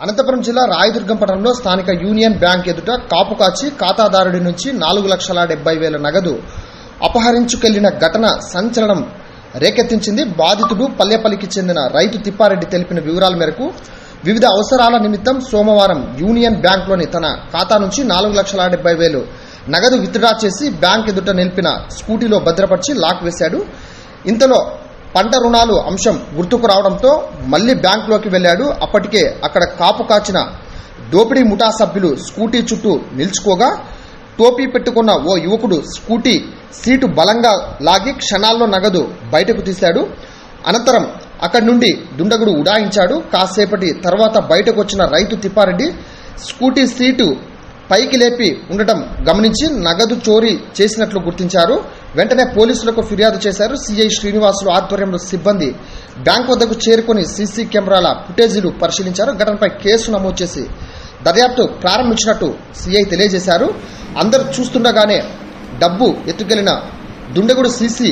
అనంతపురం జిల్లా రాయదుర్గం పట్టణంలో స్థానిక యూనియన్ బ్యాంక్ ఎదుట కాపు కాచి ఖాతాదారుడి నుంచి నాలుగు లక్షల డెబ్బై వేల నగదు అపహరించుకెళ్ళిన ఘటన సంచలనం రేకెత్తించింది బాధితుడు పల్లెపల్లికి చెందిన రైతు తిప్పారెడ్డి తెలిపిన వివరాల మేరకు వివిధ అవసరాల నిమిత్తం సోమవారం యూనియన్ బ్యాంక్లోని తన ఖాతా నుంచి నాలుగు లక్షల డెబ్బై వేలు నగదు విత్డ్రా చేసి బ్యాంక్ ఎదుట నిలిపిన స్కూటీలో భద్రపరిచి లాక్ వేశాడు. ఇంతలో పంట రుణాలు అంశం గుర్తుకు రావడంతో మళ్ళీ బ్యాంకులోకి వెళ్ళాడు అప్పటికే అక్కడ కాపు కాచిన దోపిడీ ముఠా సభ్యులు స్కూటీ చుట్టూ నిల్చుకోగా టోపీ పెట్టుకున్న ఓ యువకుడు స్కూటీ సీటు బలంగా లాగి క్షణాల్లో నగదు బయటకు తీశాడు. అనంతరం అక్కడి నుండి దుండగుడు ఉడాయించాడు. కాసేపటి తర్వాత బయటకు వచ్చిన రైతు తిప్పారెడ్డి స్కూటీ సీటు పైకి లేపి ఉండటం గమనించి నగదు చోరీ చేసినట్లు గుర్తించారు. వెంటనే పోలీసులకు ఫిర్యాదు చేశారు సిఐ శ్రీనివాసులు ఆధ్వర్యంలో సిబ్బంది. బ్యాంక్ వద్దకు చేరుకుని సీసీ కెమెరాల ఫుటేజీలు పరిశీలించారు. ఘటనపై కేసు నమోదు చేసి దర్యాప్తు ప్రారంభించినట్టు సిఐ తెలియజేశారు. అందరూ చూస్తుండగానే డబ్బు ఎత్తుకెళ్ళిన దుండగుడు సీసీ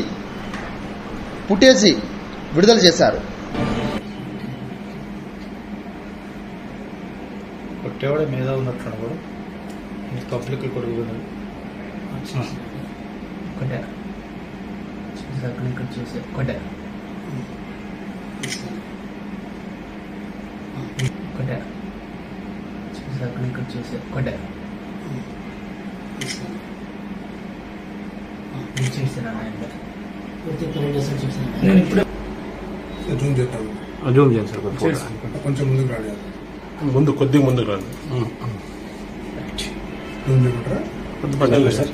ఫుటేజీ విడుదల చేశారు. కొట్టేవాడే మీద ఉన్నట్టు కూడా. పబ్లిక్ కూడా. ఉన్నది కొట్టారు అక్కడ ఇక్కడ చూసి. కొట్టారు కొట్టారు అక్కడ ఇక్కడ చూసి కొట్టారు జూమ్ చేయండి సార్ కొంచెం ముందుకు రాడు ముందు కొద్దిగా ముందుకు రండి కొద్ది పక్కన సార్